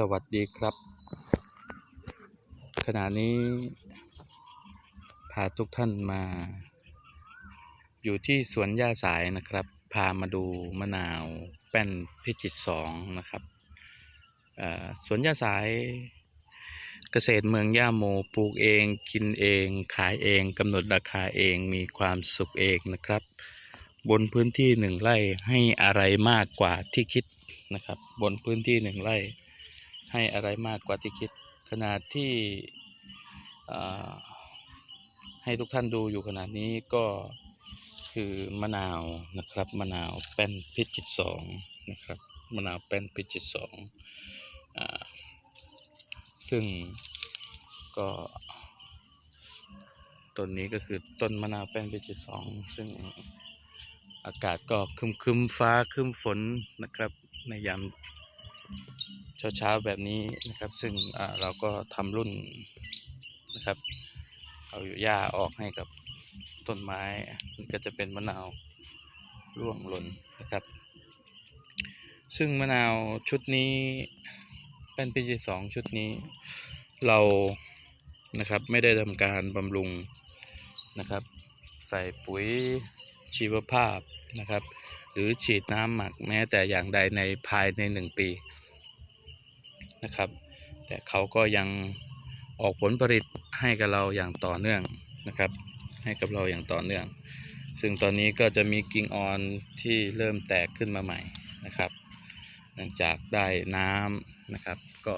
สวัสดีครับ ขณะนี้พาทุกท่านมา อยู่ที่สวนย่าสายนะครับ พามาดูมะนาวแป้นพิจิตรสองนะครับสวนย่าสายเกษตรเมืองย่าโมปลูกเองกินเองขายเองกำหนดราคาเองมีความสุขเองนะครับ บนพื้นที่หนึ่งไร่ให้อะไรมากกว่าที่คิดนะครับ บนพื้นที่หนึ่งไร่ ให้อะไรมากกว่าที่คิด ขนาดที่ให้ทุกท่านดูอยู่ขนาดนี้ก็คือมะนาวนะครับมะนาวแป้นพิจิตรสองนะครับมะนาวแป้นพิจิตรสองอซึ่งก็ต้นนี้ก็คือต้นมะนาวแป้นพิจิตรสองซึ่งอากาศก็คึมคึมฟ้าคึมฝนนะครับในยาม เช้าเช้าๆแบบนี้นะครับ ซึ่งเราก็ทำรุ่นนะครับเอาหญ้าออกให้กับต้นไม้ก็จะเป็นมะนาวร่วงหล่นนะครับ ซึ่งมะนาวชุดนี้เป็นปีที่สองชุดนี้ เรานะครับไม่ได้ทำการบำรุงนะครับ ใส่ปุ๋ยชีวภาพ นะครับ หรือฉีดน้ำหมักแม้แต่อย่างใดในภายในหนึ่งปีนะครับ แต่เขาก็ยังออกผลผลิตให้กับเราอย่างต่อเนื่องนะครับ ให้กับเราอย่างต่อเนื่อง ซึ่งตอนนี้ก็จะมีกิ่งอ่อนที่เริ่มแตกขึ้นมาใหม่นะครับเนื่องจากได้น้ำนะครับ ก็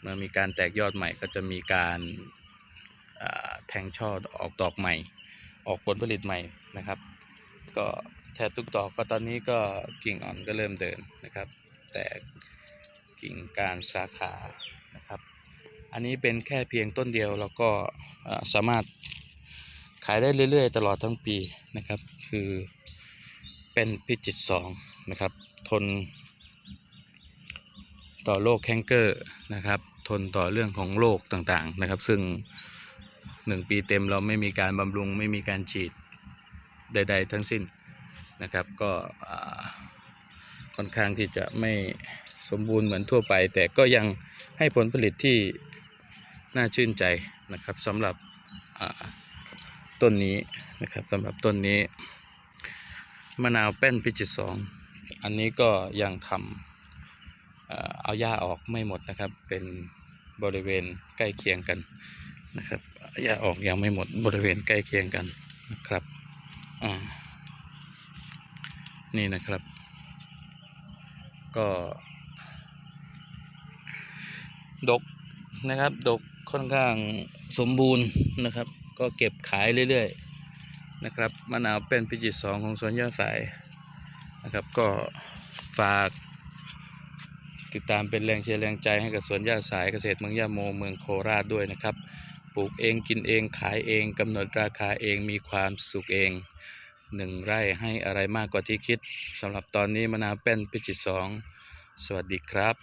เมื่อมีการแตกยอดใหม่ก็จะมีการาแทงช่อออกดอกใหม่ ออกผลผลิตใหม่นะครับ ก็แทบทุกดอกก็ตอนนี้ก็กิ่งอ่อนก็เริ่มเดินนะครับ แตกกิ่งการสาขานะครับ อันนี้เป็นแค่เพียงต้นเดียวแล้วก็สามารถขายได้เรื่อย ๆ ตลอดทั้งปีนะครับ คือเป็นพิจิตสองนะครับ ทนต่อโรคแคนเกอร์นะครับ ทนต่อเรื่องของโรคต่างๆนะครับ ซึ่งหนึ่งปีเต็มเราไม่มีการบำรุงไม่มีการฉีด ใด ๆ ทั้งสิ้นนะครับก็ค่อนข้างที่จะไม่สมบูรณ์เหมือนทั่วไป แต่ก็ยังให้ผลผลิตที่น่าชื่นใจนะครับสำหรับต้นนี้นะครับสำหรับต้นนี้มะนาวแป้นพิจิตรสองอันนี้ก็ยังทำเอ่อเอาหญ้าออกไม่หมดนะครับ เป็นบริเวณใกล้เคียงกันนะครับหญ้าออกยังไม่หมดบริเวณใกล้เคียงกันนะครับอ่า นี่นะครับ ก็ ดกนะครับ ดกค่อนข้างสมบูรณ์นะครับ ก็เก็บขายเรื่อยๆนะครับมะนาวเป็นพิจิตรสองของสวนย่าสายนะครับ ก็ฝากติดตามเป็นแรงเชียร์แรงใจให้กับสวนย่าสายเกษตรเมืองย่าโมเมืองโคราชด้วยนะครับ ปลูกเองกินเองขายเองกำหนดราคาเองมีความสุขเอง หนึ่งไร่ให้อะไรมากกว่าที่คิดสำหรับตอนนี้มนาเป็นพิจิตรสองสวัสดีครับ